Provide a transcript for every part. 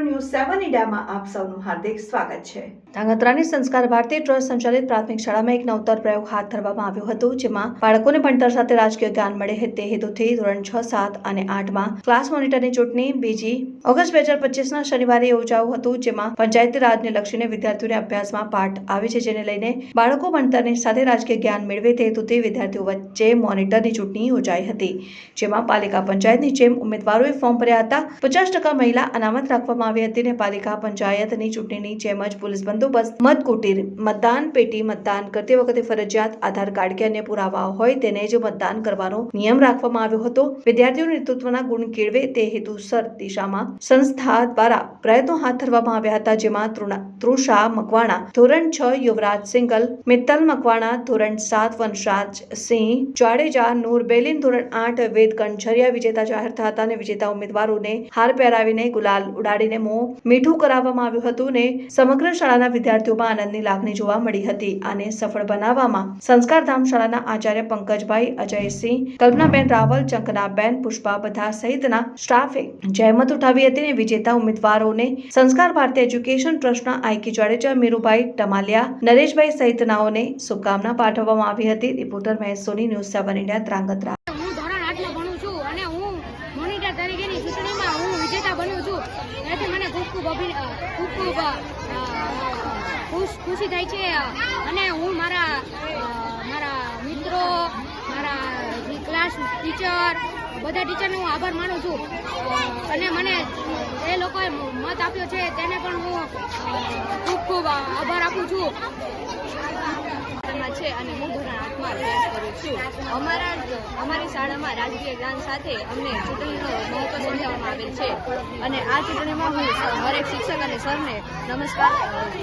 ઇન્ડિયામાં આપ સૌનું હાર્દિક સ્વાગત છે. ધાંગધ્રાની સંસ્કાર ભારતી ટ્રસ્ટ સંચાલિત પ્રાથમિક શાળામાં એક નવતર પ્રયોગ હાથ ધરવામાં આવ્યો હતો, જેમાં બાળકોને ભણતર સાથે રાજકીય જ્ઞાન મળે તે હેતુથી ધોરણ છ, સાત અને આઠમાં ક્લાસ મોનિટરની ચૂંટણી બીજી ઓગસ્ટ બે હજાર પચીસના શનિવારે યોજાયું હતું, જેમાં પંચાયતી રાજને લક્ષીને વિદ્યાર્થીઓને અભ્યાસમાં પાઠ આવે છે, જેને લઈને બાળકો ભણતરની સાથે રાજકીય જ્ઞાન મેળવે તે હેતુથી વિદ્યાર્થીઓ વચ્ચે મોનિટરની ચૂંટણી યોજાઈ હતી, જેમાં પાલિકા પંચાયતની જેમ ઉમેદવારોએ ફોર્મ ભર્યા હતા, પચાસ ટકા મહિલા અનામત રાખવામાં આવી હતી અને પાલિકા પંચાયતની ચૂંટણીની જેમ જ પોલીસ બંદોબસ્ત મતકુટીર મતદાન પેટી મતદાન કરતી વખતે ફરજિયાત આધાર કાર્ડ કે અન્ય પુરાવા હોય તેને જ મતદાન કરવાનો નિયમ રાખવામાં આવ્યો હતો. વિદ્યાર્થીઓ નેતૃત્વના ગુણ કેળવે તે હેતુસર દિશામાં સંસ્થા દ્વારા પ્રયત્નો હાથ ધરવામાં આવ્યા હતા, જેમાં તૃષા મકવાણા, ધોરણ છ, યુવરાજ સિંગલ, મિત્તલ મકવાણા, ધોરણ સાત વંશરાજ સિંહ, જાડેજા, નૂર બેલીન, ધોરણ આઠ વેદ કંઠરિયા વિજેતા જાહેર થયા હતા અને વિજેતા ઉમેદવારોને હાર પહેરાવીને ગુલાલ ઉડાડીને મોં મીઠું કરાવવામાં આવ્યું હતું ને સમગ્ર શાળાના વિદ્યાર્થીઓમાં આનંદની લાગણી જોવા મળી હતી. આને સફળ બનાવવામાં સંસ્કારધામ શાળાના આચાર્ય પંકજભાઈ અજયસિંહ, કલ્પનાબેન રાવલ, ચંકનાબેન પુષ્પા બધા સહિતના સ્ટાફે જહેમત ઉઠાવી હતી અને વિજેતા ઉમેદવારોને સંસ્કાર ભારતી એજ્યુકેશન ટ્રસ્ટના આઈકી જાડેજા, મીરુભાઈ ટમાલિયા, નરેશભાઈ સહિતનાઓને શુભકામના પાઠવવામાં આવી હતી. Reporter Mahesh Soni, news seven India Dhrangadhra હું ધોરણ આઠમાં ભણું છું અને હું મોનિટર તરીકેની ચૂંટણીમાં હું વિજેતા બન્યું છું એનાથી મને ખૂબ ખૂબ ખૂબ ખુશ, ખુશી થાય છે. અને હું મારા મારા મિત્રો, મારા ક્લાસ ટીચર બધા ટીચરનો હું આભાર માનું છું. અને મને એ લોકોએ મત આપ્યો છે, તેને પણ હું ખૂબ ખૂબ આભાર આપું છું. છે અને હું ધોરણ આઠમાં અભ્યાસ કરું છું. અમારા, અમારી શાળામાં રાજકીય જ્ઞાન સાથે અમને ચૂંટણીનો મહત્વ આવેલ છે. અને આ ચૂંટણીમાં હું હરેક શિક્ષક અને સરને નમસ્કાર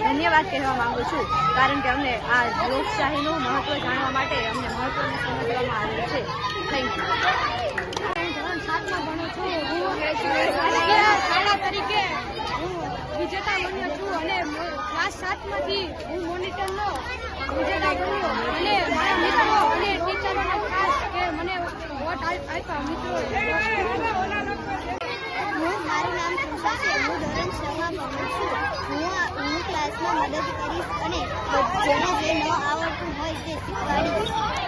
ધન્યવાદ કહેવા માંગુ છું. કારણ કે અમને આ લોકશાહીનું મહત્વ જાણવા માટે અમને મહત્વનું સમજવામાં આવેલ છે. થેન્ક યુ હું વિજેતા બન્યો છું અને ક્લાસ સાતમાંથી હું મોનિટરનો વિજેતા બન્યો અને મારા મિત્રો અને ટીચરોને ખાસ કે મને વોટ આપ- આપ્યા મિત્રો હું મારું નામ તૃષા છે હું ધોરણ છમાં છું હું હું ક્લાસમાં મદદ કરીશ અને જેને જે ન આવડતું હોય તે શીખવાડીશ.